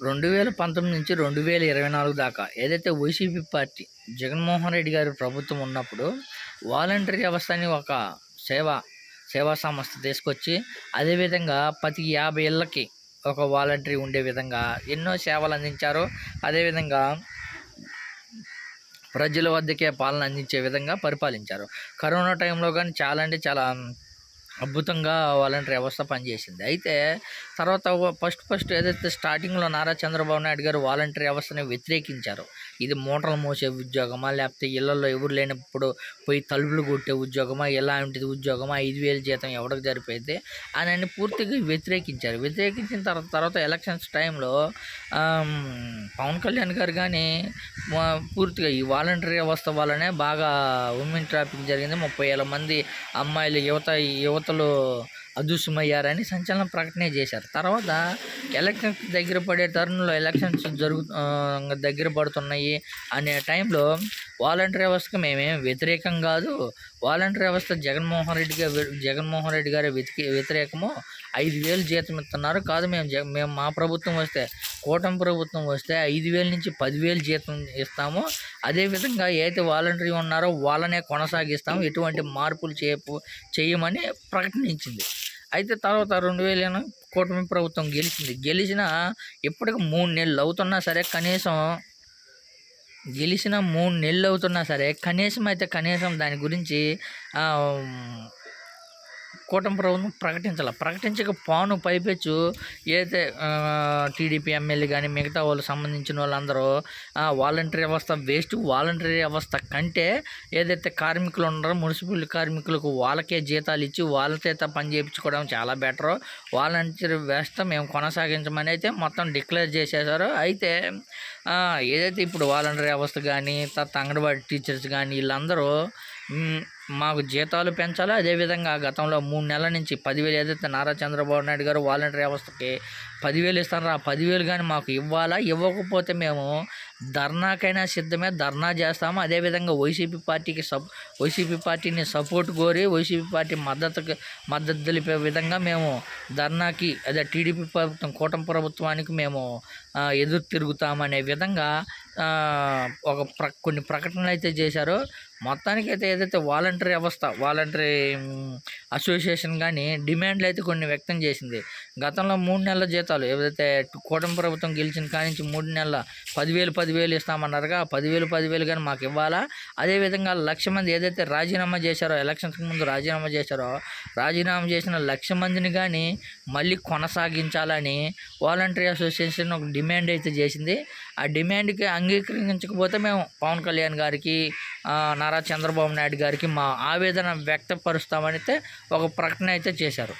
రెండు వేల పంతొమ్మిది నుంచి రెండు వేల ఇరవై నాలుగు దాకా ఏదైతే వైసీపీ పార్టీ జగన్మోహన్ రెడ్డి గారి ప్రభుత్వం ఉన్నప్పుడు వాలంటరీ వ్యవస్థని ఒక సేవ సేవా సంస్థ తీసుకొచ్చి అదేవిధంగా ప్రతి యాభై ఏళ్ళకి ఒక వాలంటరీ ఉండే విధంగా ఎన్నో సేవలు అందించారు. అదేవిధంగా ప్రజల వద్దకే పాలన అందించే విధంగా పరిపాలించారు. కరోనా టైంలో కానీ చాలా అంటే చాలా అద్భుతంగా వాలంటరీ వ్యవస్థ పనిచేసింది. అయితే తర్వాత ఫస్ట్ ఫస్ట్ ఏదైతే స్టార్టింగ్లో నారా చంద్రబాబు నాయుడు గారు వాలంటరీ వ్యవస్థని వ్యతిరేకించారు ఇది మూటలు మోసే ఉద్యోగమా లేకపోతే ఇళ్ళలో ఎవరు లేనప్పుడు పోయి తలుపులు కొట్టే ఉద్యోగమా ఎలాంటిది ఉద్యోగమా ఐదు వేల జీతం ఎవరికి జరిపోయింది అని అని పూర్తిగా వ్యతిరేకించారు. వ్యతిరేకించిన తర్వాత తర్వాత ఎలక్షన్స్ టైంలో పవన్ కళ్యాణ్ గారు కానీ పూర్తిగా ఈ వాలంటరీ వ్యవస్థ వల్లనే బాగా ఉమెన్ ట్రాఫిక్ జరిగింది. ముప్పై వేల మంది అమ్మాయిలు యువత యువత యువతలు అదృశ్యమయ్యారని సంచలన ప్రకటన చేశారు. తర్వాత ఎలక్షన్స్ దగ్గర పడే టర్న్లో ఎలక్షన్స్ జరుగు దగ్గర పడుతున్నాయి అనే టైంలో వాలంటరీ వ్యవస్థకు మేమేం వ్యతిరేకం కాదు. వాలంటరీ వ్యవస్థ జగన్మోహన్ రెడ్డి జగన్మోహన్ రెడ్డి గారి వ్యతికి వ్యతిరేకము ఐదు వేలు జీతం ఇస్తున్నారు. కాదు మేము జగ మేము మా ప్రభుత్వం వస్తే కూటమి ప్రభుత్వం వస్తే ఐదు వేల నుంచి పదివేలు జీతం ఇస్తాము. అదేవిధంగా ఏదైతే వాలంటరీ ఉన్నారో వాళ్ళనే కొనసాగిస్తాము. ఎటువంటి మార్పులు చేయపు చేయమని ప్రకటించింది. అయితే తర్వాత రెండు వేల కూటమి ప్రభుత్వం గెలిచింది. గెలిచిన ఇప్పటికి మూడు నెలలు అవుతున్నా సరే కనీసం గెలిచిన మూడు నెలలు అవుతున్నా సరే కనీసం అయితే కనీసం దాని గురించి కూటమి ప్రభుత్వం ప్రకటించాలి. ప్రకటించక పాను పైపెచ్చు. ఏదైతే టీడీపీ ఎమ్మెల్యే కానీ మిగతా వాళ్ళు సంబంధించిన వాళ్ళందరూ వాలంటరీ వ్యవస్థ వేస్ట్. వాలంటరీ వ్యవస్థ కంటే ఏదైతే కార్మికులు ఉన్నారో మున్సిపల్ కార్మికులకు వాళ్ళకే జీతాలు ఇచ్చి వాళ్ళ పని చేయించుకోవడం చాలా బెటర్. వాలంటరీ వ్యవస్థ మేము కొనసాగించమని అయితే మొత్తం డిక్లేర్ చేసేసారు అయితే ఏదైతే ఇప్పుడు వాలంటరీ వ్యవస్థ కానీ తర్వాత అంగన్వాడీ టీచర్స్ కానీ వీళ్ళందరూ మాకు జీతాలు పెంచాలి. అదేవిధంగా గతంలో మూడు నెలల నుంచి పదివేలు ఏదైతే నారా చంద్రబాబు నాయుడు గారు వాలంటరీ వ్యవస్థకి పదివేలు ఇస్తారో ఆ పదివేలు కానీ మాకు ఇవ్వాలా? ఇవ్వకపోతే మేము ధర్నాకైనా సిద్ధమే ధర్నా చేస్తాము. అదేవిధంగా వైసీపీ పార్టీకి సప్ వైసీపీ పార్టీని సపోర్ట్ కోరి వైసీపీ పార్టీ మద్దతుకి మద్దతు తెలిపే విధంగా మేము ధర్నాకి అదే టీడీపీ ప్రభుత్వం కూటమి ప్రభుత్వానికి మేము ఎదురు తిరుగుతామనే విధంగా ఒక ప్ర కొన్ని ప్రకటనలు అయితే చేశారు. మొత్తానికి అయితే ఏదైతే వాలంటరీ వ్యవస్థ వాలంటరీ అసోసియేషన్ కానీ డిమాండ్లు అయితే కొన్ని వ్యక్తం చేసింది. గతంలో మూడు నెలల జీతాలు ఏదైతే కూటమి ప్రభుత్వం గెలిచిన కాడి నుంచి మూడు నెలల పదివేలు పదివేలు ఇస్తామన్నారుగా పదివేలు పదివేలు కానీ మాకు ఇవ్వాలా? అదేవిధంగా లక్ష మంది ఏదైతే రాజీనామా చేశారో ఎలక్షన్స్ ముందు రాజీనామా చేశారో రాజీనామా చేసిన లక్ష మందిని కానీ మళ్ళీ కొనసాగించాలని వాలంటరీ అసోసియేషన్ ఒక డిమాండ్ అయితే చేసింది. ఆ డిమాండ్కి అంగీకరించకపోతే మేము పవన్ కళ్యాణ్ గారికి నారా చంద్రబాబు నాయుడు గారికి మా ఆవేదన వ్యక్తపరుస్తామని అయితే ఒక ప్రకటన అయితే చేశారు.